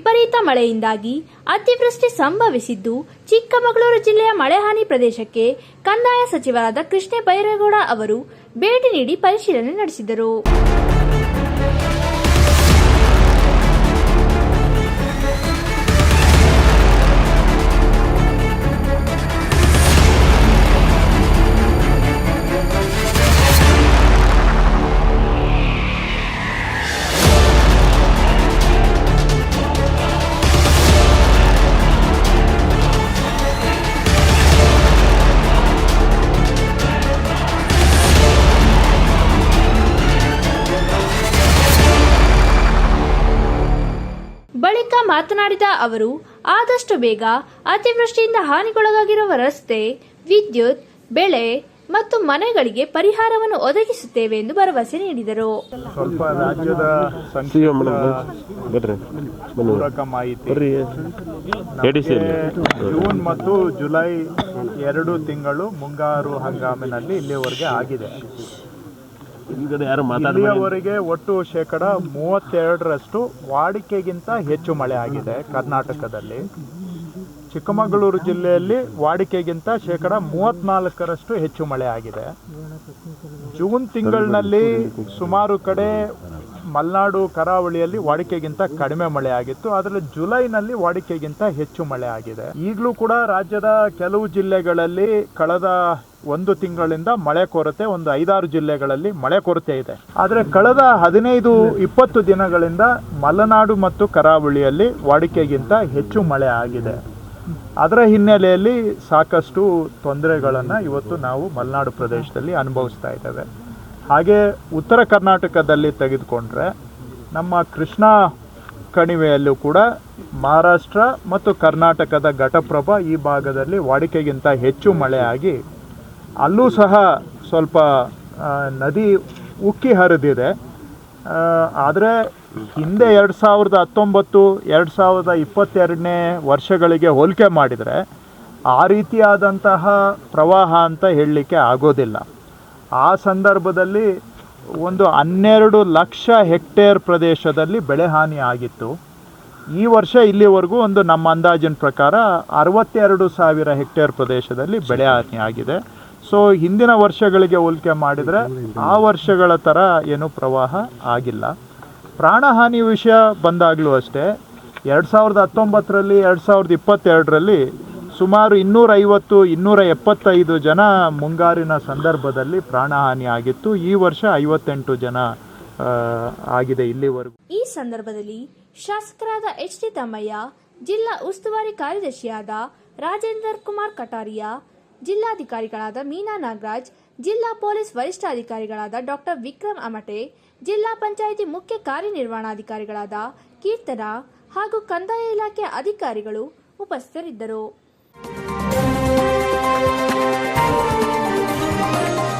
ವಿಪರೀತ ಮಳೆಯಿಂದಾಗಿ ಅತಿವೃಷ್ಟಿ ಸಂಭವಿಸಿದ್ದು ಚಿಕ್ಕಮಗಳೂರು ಜಿಲ್ಲೆಯ ಮಳೆಹಾನಿ ಪ್ರದೇಶಕ್ಕೆ ಕಂದಾಯ ಸಚಿವರಾದ ಕೃಷ್ಣ ಬೈರೇಗೌಡ ಅವರು ಭೇಟಿ ನೀಡಿ ಪರಿಶೀಲನೆ ನಡೆಸಿದರು. ಮಾತನಾಡಿದ ಅವರು ಆದಷ್ಟು ಬೇಗ ಅತಿವೃಷ್ಟಿಯಿಂದ ಹಾನಿಗೊಳಗಾಗಿರುವ ರಸ್ತೆ ವಿದ್ಯುತ್ ಬೆಳೆ ಮತ್ತು ಮನೆಗಳಿಗೆ ಪರಿಹಾರವನ್ನು ಒದಗಿಸುತ್ತೇವೆ ಎಂದು ಭರವಸೆ ನೀಡಿದರು. ಸ್ವಲ್ಪ ರಾಜ್ಯದ ಪೂರಕ ಮಾಹಿತಿ. ಜೂನ್ ಮತ್ತು ಜುಲೈ ಎರಡು ತಿಂಗಳು ಮುಂಗಾರು ಹಂಗಾಮಿನಲ್ಲಿ ಇಲ್ಲಿವರೆಗೆ ಆಗಿದೆ. ಹಿಂದ್ಗಡೆ ಯಾರು ಇಲ್ಲಿಯವರೆಗೆ ಒಟ್ಟು ಶೇಕಡ ಮೂವತ್ತೆರಡರಷ್ಟು ವಾಡಿಕೆಗಿಂತ ಹೆಚ್ಚು ಮಳೆ ಆಗಿದೆ ಕರ್ನಾಟಕದಲ್ಲಿ. ಚಿಕ್ಕಮಗಳೂರು ಜಿಲ್ಲೆಯಲ್ಲಿ ವಾಡಿಕೆಗಿಂತ ಶೇಕಡ ಮೂವತ್ನಾಲ್ಕರಷ್ಟು ಹೆಚ್ಚು ಮಳೆ ಆಗಿದೆ. ಜೂನ್ ತಿಂಗಳಿನಲ್ಲಿ ಸುಮಾರು ಕಡೆ ಮಲೆನಾಡು ಕರಾವಳಿಯಲ್ಲಿ ವಾಡಿಕೆಗಿಂತ ಕಡಿಮೆ ಮಳೆ ಆಗಿತ್ತು, ಆದರೆ ಜುಲೈನಲ್ಲಿ ವಾಡಿಕೆಗಿಂತ ಹೆಚ್ಚು ಮಳೆ ಆಗಿದೆ. ಈಗಲೂ ಕೂಡ ರಾಜ್ಯದ ಕೆಲವು ಜಿಲ್ಲೆಗಳಲ್ಲಿ ಕಳೆದ ಒಂದು ತಿಂಗಳಿಂದ ಮಳೆ ಕೊರತೆ, ಒಂದು ಐದಾರು ಜಿಲ್ಲೆಗಳಲ್ಲಿ ಮಳೆ ಕೊರತೆ ಇದೆ. ಆದರೆ ಕಳೆದ ಹದಿನೈದು, ಇಪ್ಪತ್ತು ದಿನಗಳಿಂದ ಮಲೆನಾಡು ಮತ್ತು ಕರಾವಳಿಯಲ್ಲಿ ವಾಡಿಕೆಗಿಂತ ಹೆಚ್ಚು ಮಳೆ ಆಗಿದೆ. ಅದರ ಹಿನ್ನೆಲೆಯಲ್ಲಿ ಸಾಕಷ್ಟು ತೊಂದರೆಗಳನ್ನು ಇವತ್ತು ನಾವು ಮಲೆನಾಡು ಪ್ರದೇಶದಲ್ಲಿ ಅನುಭವಿಸ್ತಾ ಇದ್ದೇವೆ. ಹಾಗೆ ಉತ್ತರ ಕರ್ನಾಟಕದಲ್ಲಿ ತೆಗೆದುಕೊಂಡ್ರೆ ನಮ್ಮ ಕೃಷ್ಣ ಕಣಿವೆಯಲ್ಲೂ ಕೂಡ ಮಹಾರಾಷ್ಟ್ರ ಮತ್ತು ಕರ್ನಾಟಕದ ಘಟಪ್ರಭ ಈ ಭಾಗದಲ್ಲಿ ವಾಡಿಕೆಗಿಂತ ಹೆಚ್ಚು ಮಳೆಯಾಗಿ ಅಲ್ಲೂ ಸಹ ಸ್ವಲ್ಪ ನದಿ ಉಕ್ಕಿ ಹರಿದಿದೆ. ಆದರೆ ಹಿಂದೆ ಎರಡು ಸಾವಿರದ ಹತ್ತೊಂಬತ್ತು, ಎರಡು ಸಾವಿರದ ಇಪ್ಪತ್ತೆರಡನೇ ವರ್ಷಗಳಿಗೆ ಹೋಲಿಕೆ ಮಾಡಿದರೆ ಆ ರೀತಿಯಾದಂತಹ ಪ್ರವಾಹ ಅಂತ ಹೇಳಲಿಕ್ಕೆ ಆಗೋದಿಲ್ಲ. ಆ ಸಂದರ್ಭದಲ್ಲಿ ಒಂದು ಹನ್ನೆರಡು ಲಕ್ಷ ಹೆಕ್ಟೇರ್ ಪ್ರದೇಶದಲ್ಲಿ ಬೆಳೆ ಹಾನಿ ಆಗಿತ್ತು. ಈ ವರ್ಷ ಇಲ್ಲಿವರೆಗೂ ಒಂದು ನಮ್ಮ ಅಂದಾಜಿನ ಪ್ರಕಾರ ಅರವತ್ತೆರಡು ಸಾವಿರ ಹೆಕ್ಟೇರ್ ಪ್ರದೇಶದಲ್ಲಿ ಬೆಳೆ ಹಾನಿ ಆಗಿದೆ. ಸೊ ಹಿಂದಿನ ವರ್ಷಗಳಿಗೆ ಹೋಲಿಕೆ ಮಾಡಿದರೆ ಆ ವರ್ಷಗಳ ಥರ ಏನು ಪ್ರವಾಹ ಆಗಿಲ್ಲ. ಪ್ರಾಣಹಾನಿ ವಿಷಯ ಬಂದಾಗಲೂ ಅಷ್ಟೇ. ಎರಡು ಸಾವಿರದ ಹತ್ತೊಂಬತ್ತರಲ್ಲಿ, ಎರಡು ಸಾವಿರದ ಇಪ್ಪತ್ತೆರಡರಲ್ಲಿ ಸುಮಾರು ಇನ್ನೂರೈವತ್ತು ಇನ್ನೂರ ಎಪ್ಪತ್ತೈದು ಜನ ಮುಂಗಾರಿನ ಸಂದರ್ಭದಲ್ಲಿ ಪ್ರಾಣಹಾನಿ ಆಗಿತ್ತು. ಈ ವರ್ಷ ಐವತ್ತೆಂಟು ಜನ ಆಗಿದೆ ಇಲ್ಲಿವರೆಗೂ. ಈ ಸಂದರ್ಭದಲ್ಲಿ ಶಾಸಕರಾದ ಎಚ್ ಡಿ ತಮ್ಮಯ್ಯ, ಜಿಲ್ಲಾ ಉಸ್ತುವಾರಿ ಕಾರ್ಯದರ್ಶಿಯಾದ ರಾಜೇಂದ್ರ ಕುಮಾರ್ ಕಟಾರಿಯಾ, ಜಿಲ್ಲಾಧಿಕಾರಿಗಳಾದ ಮೀನಾ ನಾಗರಾಜ್, ಜಿಲ್ಲಾ ಪೊಲೀಸ್ ವರಿಷ್ಠಾಧಿಕಾರಿಗಳಾದ ಡಾಕ್ಟರ್ ವಿಕ್ರಮ್ ಅಮಟೆ, ಜಿಲ್ಲಾ ಪಂಚಾಯಿತಿ ಮುಖ್ಯ ಕಾರ್ಯನಿರ್ವಹಣಾಧಿಕಾರಿಗಳಾದ ಕೀರ್ತನಾ ಹಾಗೂ ಕಂದಾಯ ಇಲಾಖೆ ಅಧಿಕಾರಿಗಳು ಉಪಸ್ಥಿತರಿದ್ದರು. Thank you.